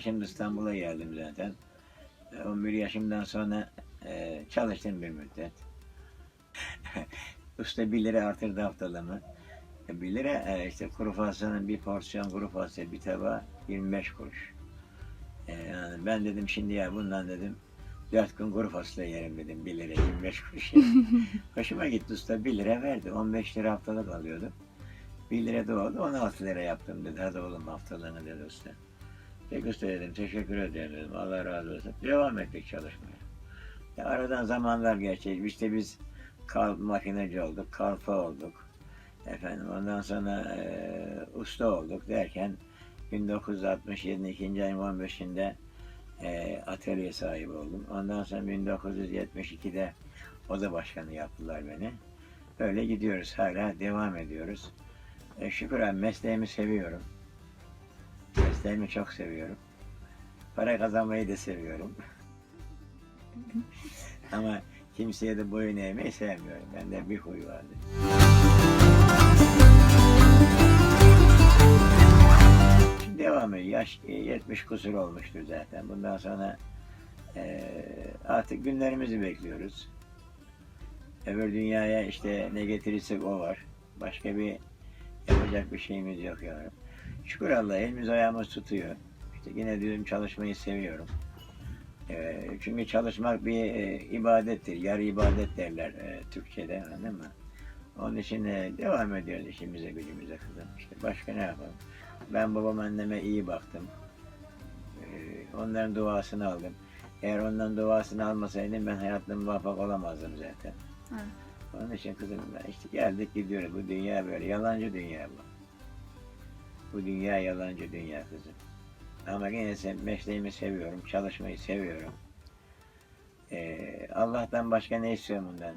yaşımda İstanbul'a geldim zaten. E, 11 yaşımdan sonra e, çalıştım bir müddet. Usta 1 lira artırdı haftalığımı. E, 1 lira e, işte kuru fasulyenin bir porsiyon kuru fasulye bir tabağı 25 kuruş. E, yani ben dedim şimdi ya bundan dedim 4 gün kuru fasulye yerim dedim 1 lira 25 kuruş. Hoşuma gitti usta 1 lira verdi 15 lira haftalık alıyordu. 1 lira da oldu 16 lira yaptım dedi. Hadi oğlum haftalığını dedi usta. Peki dedim teşekkür ederim dedim. Allah razı olsun. Devam ettik çalışmaya. Ya aradan zamanlar geçti. İşte biz kalp makineci olduk, kalfa olduk. Efendim ondan sonra eee, usta olduk derken 1967'nin 2. ayın 15'inde eee atölye sahibi oldum. Ondan sonra 1972'de oda başkanı yaptılar beni. Böyle gidiyoruz hala devam ediyoruz. E, şükür abi mesleğimi seviyorum. Mesleğimi çok seviyorum. Para kazanmayı da seviyorum. Ama kimseye de boyun eğmeyi sevmiyorum. Bende bir huy vardı. Şimdi devam ediyor. Yaş e, 70 kusur olmuştur zaten. Bundan sonra e, artık günlerimizi bekliyoruz. Öbür dünyaya işte ne getirirsek o var. Başka bir yapacak bir şeyimiz yok yani. Şükür Allah elimiz ayağımız tutuyor. İşte yine diyorum çalışmayı seviyorum. Ee, çünkü çalışmak bir e, ibadettir. Yarı ibadet derler e, Türkçe'de anladın mı? Onun için e, devam ediyoruz işimize gücümüze kızım. İşte başka ne yapalım? Ben babam anneme iyi baktım. Ee, onların duasını aldım. Eğer onların duasını almasaydım ben hayatımda muvaffak olamazdım zaten. Evet. Onun için kızım işte geldik gidiyoruz. Bu dünya böyle. Yalancı dünya bu. Bu dünya yalancı dünya kızım. Ama yine mesleğimi seviyorum. Çalışmayı seviyorum. Ee, Allah'tan başka ne istiyorum bundan?